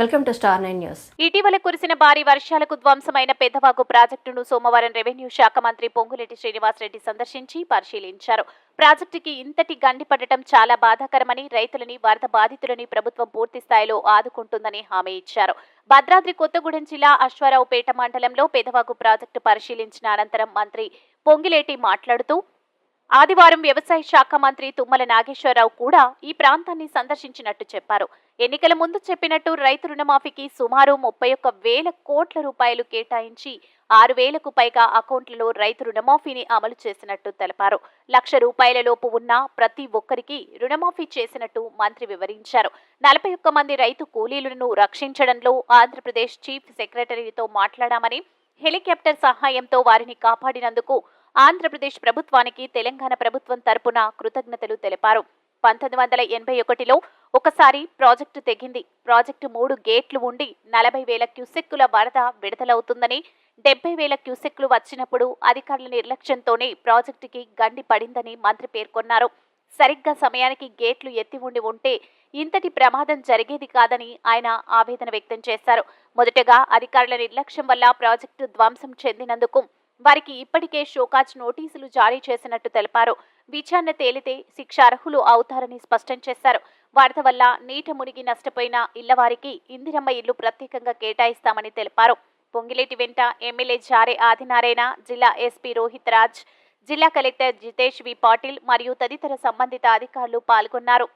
Welcome to Star Nine News ఇటీవల కురిసిన భారీ వర్షాలకు ధ్వంసమైన పెద్దవాగు ప్రాజెక్టును సోమవారం రెవెన్యూ శాఖ మంత్రి పొంగులేటి శ్రీనివాసరెడ్డి సందర్శించి పరిశీలించారు. ప్రాజెక్టుకి ఇంతటి గండి పడటం చాలా బాధాకరమని రైతులని వరద బాధితులని ప్రభుత్వం పూర్తి స్థాయిలో ఆదుకుంటుందని హామీ ఇచ్చారు. భద్రాద్రి కొత్తగూడెం జిల్లా అశ్వారావుపేట మండలంలో పెదవాగు ప్రాజెక్టు పరిశీలించిన అనంతరం మంత్రి పొంగిలేటి మాట్లాడుతూ ఆదివారం వ్యవసాయ శాఖ మంత్రి తుమ్మల నాగేశ్వరరావు కూడా ఈ ప్రాంతాన్ని సందర్శించినట్టు చెప్పారు. ఎన్నికల ముందు చెప్పినట్టు రైతు రుణమాఫీకి సుమారు ముప్పై ఒక్క వేల కోట్ల రూపాయలు కేటాయించి ఆరు వేలకు పైగా అకౌంట్లలో రైతు రుణమాఫీని అమలు చేసినట్టు తెలిపారు. లక్ష రూపాయల లోపు ఉన్న ప్రతి ఒక్కరికి రుణమాఫీ చేసినట్టు మంత్రి వివరించారు. నలభై ఒక్క మంది రైతు కూలీలను రక్షించడంలో ఆంధ్రప్రదేశ్ చీఫ్ సెక్రటరీతో మాట్లాడామని హెలికాప్టర్ సహాయంతో వారిని కాపాడినందుకు ఆంధ్రప్రదేశ్ ప్రభుత్వానికి తెలంగాణ ప్రభుత్వం తరపున కృతజ్ఞతలు తెలిపారు. పంతొమ్మిది వందల ఎనభై ఒకటిలో ఒకసారి ప్రాజెక్టు తెగింది. ప్రాజెక్టు మూడు గేట్లు ఉండి నలభై వేల క్యూసెక్కుల వరద విడుదలవుతుందని డెబ్బై వేల క్యూసెక్లు వచ్చినప్పుడు అధికారుల నిర్లక్ష్యంతోనే ప్రాజెక్టుకి గండి పడిందని మంత్రి పేర్కొన్నారు. సరిగ్గా సమయానికి గేట్లు ఎత్తి ఉండి ఉంటే ఇంతటి ప్రమాదం జరిగేది కాదని ఆయన ఆవేదన వ్యక్తం చేశారు. మొదటగా అధికారుల నిర్లక్ష్యం వల్ల ప్రాజెక్టు ధ్వంసం చెందినందుకు వారికి ఇప్పటికే షోకాజ్ నోటీసులు జారీ చేసినట్టు తెలిపారు. విచారణ తేలితే శిక్ష అర్హులు అవుతారని స్పష్టం చేశారు. వరద వల్ల నీట మునిగి నష్టపోయిన ఇళ్ళవారికి ఇందిరమ్మ ఇల్లు ప్రత్యేకంగా కేటాయిస్తామని తెలిపారు. పొంగిలేటి వెంట ఎమ్మెల్యే జారే ఆదినారాయణ జిల్లా ఎస్పీ రోహిత్ రాజ్ జిల్లా కలెక్టర్ జితేష్ వి పాటిల్ మరియు తదితర సంబంధిత అధికారులు పాల్గొన్నారు.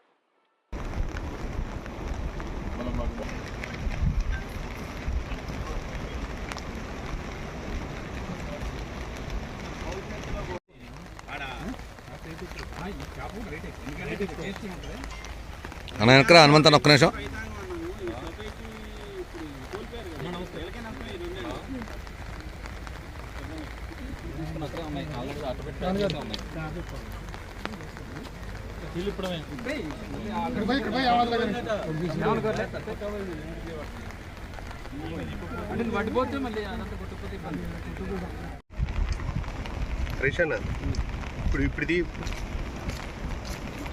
అన్న వెనకరా హనుమంతన్ ఒక్క నిమిషం. హరీష్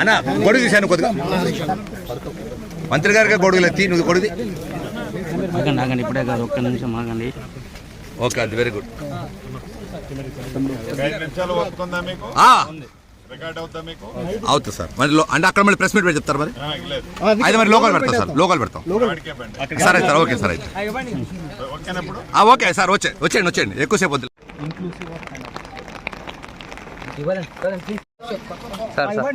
అన్న గొడుగు తీశాను కొద్దిగా. మంత్రి గారికి గొడుగులు ఎత్తి నువ్వు గొడుగుది ఆగండి ఆగండి ఇప్పుడే కాదు ఒక్క నిమిషం ఆగండి. ఓకే అది వెరీ గుడ్ అవుతుంది సార్. మరి అంటే అక్కడ మళ్ళీ ప్రెస్ మీట్ పెట్టి చెప్తారు మరి? అయితే మరి లోకల్ పెడతాం సార్. లోకల్ పెడతాం. సరే సార్ ఓకే సార్ అయితే. ఓకేనప్పుడు? ఆ, ఓకే సార్ వచ్చే వచ్చేయండి వచ్చేయండి. ఎక్కువసేపు వద్దు. Sir sir.